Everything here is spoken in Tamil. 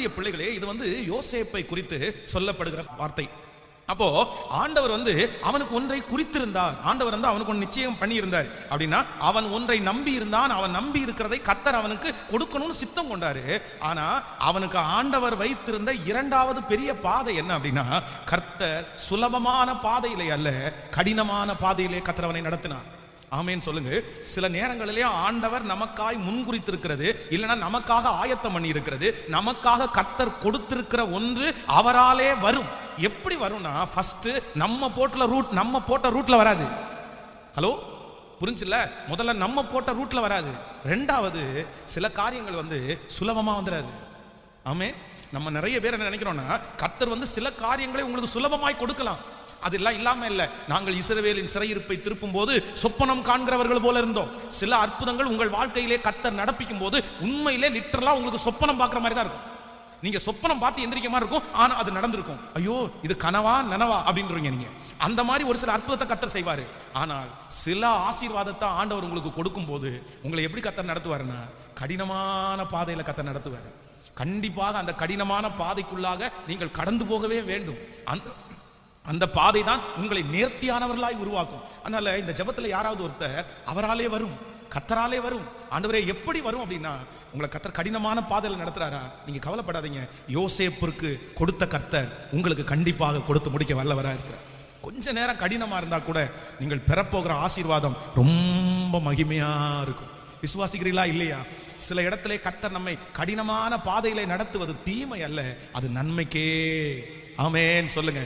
அன்புக்குரிய பிள்ளைகளே இது வந்து யோசேப்பை குறித்து சொல்லப்படுகிற வார்த்தை. அப்போ ஆண்டவர் வந்து அவனுக்கு ஒன்றை குறித்திருந்தார். ஆண்டவர் வந்து அவனுக்கு ஒன்று நிச்சயம் பண்ணியிருந்தார். அப்படின்னா அவன் ஒன்றை நம்பி இருந்தான் அவன் நம்பி இருக்கிறதை கத்தர் அவனுக்கு கொடுக்கணும்னு சித்தம் கொண்டாரு. ஆனா அவனுக்கு ஆண்டவர் வைத்திருந்த இரண்டாவது பெரிய பாதை என்ன அப்படின்னா கர்த்தர் சுலபமான பாதையிலே அல்ல கடினமான பாதையிலே கத்தர் அவனை நடத்தினார். ஆமேன்னு சொல்லுங்க. சில நேரங்களிலே ஆண்டவர் நமக்காய் முன்குறித்திருக்கிறது இல்லைன்னா நமக்காக ஆயத்தம் பண்ணி இருக்கிறது நமக்காக கத்தர் கொடுத்திருக்கிற ஒன்று அவராலே வரும். எப்படி வரும்னா ஃபர்ஸ்ட் நம்ம போட்டுல ரூட் நம்ம போட்ட ரூட்ல வராது. ஹலோ புரிஞ்சுல முதல்ல நம்ம போட்ட ரூட்ல வராது. ரெண்டாவது சில காரியங்கள் வந்து சுலபமா வந்துடாது ஆமே? நம்ம நிறைய பேர் என்ன நினைக்கிறோம்னா கத்தர் வந்து சில காரியங்களை உங்களுக்கு சுலபமாய் கொடுக்கலாம். அதெல்லாம் இல்லாம இல்லை. நாங்கள் இஸ்ரவேலின் சிறையிருப்பை திருப்பும் போது சொப்பனம் காண்கிறவர்கள் போல இருந்தோம். சில அற்புதங்கள் உங்கள் வாழ்க்கையிலே கத்தர் நடப்பிக்கும் போது உண்மையிலே லிட்டரலா உங்களுக்கு சொப்பனம் பார்க்குற மாதிரி தான் இருக்கும். நீங்க சொப்பனம் பார்த்து எந்திரிக்க மாதிரி இருக்கும். ஆனா அது நடந்திருக்கும். ஐயோ இது கனவா நனவா அப்படின்றீங்க நீங்க. அந்த மாதிரி ஒரு சில அற்புதத்தை கத்தர் செய்வாரு. ஆனால் சில ஆசீர்வாதத்தை ஆண்டவர் உங்களுக்கு கொடுக்கும் போது உங்களை எப்படி கத்தர் நடத்துவாருன்னா கடினமான பாதையில கத்தர் நடத்துவாரு. கண்டிப்பாக அந்த கடினமான பாதைக்குள்ளாக நீங்கள் கடந்து போகவே வேண்டும். அந்த அந்த பாதை தான் உங்களை நேர்த்தியானவர்களாய் உருவாக்கும். அதனால இந்த ஜபத்துல யாராவது ஒருத்தர் அவராலே வரும் கத்தராலே வரும் ஆண்டவரே எப்படி வரும் அப்படின்னா உங்களை கத்தர் கடினமான பாதையில் நடத்துறாரா நீங்க கவலைப்படாதீங்க. யோசேப்பிற்கு கொடுத்த கர்த்தர் உங்களுக்கு கண்டிப்பாக கொடுத்து முடிக்க வல்லவரா இருக்கிறார். கொஞ்ச நேரம் கடினமா இருந்தா கூட நீங்கள் பெறப்போகிற ஆசீர்வாதம் ரொம்ப மகிமையா இருக்கும். விசுவாசிக்கிறீங்களா இல்லையா? சில இடத்துல கத்தர் நம்மை கடினமான பாதையில் நடத்துவது தீமை அல்ல அது நன்மைக்கே. ஆமேன்னு சொல்லுங்க.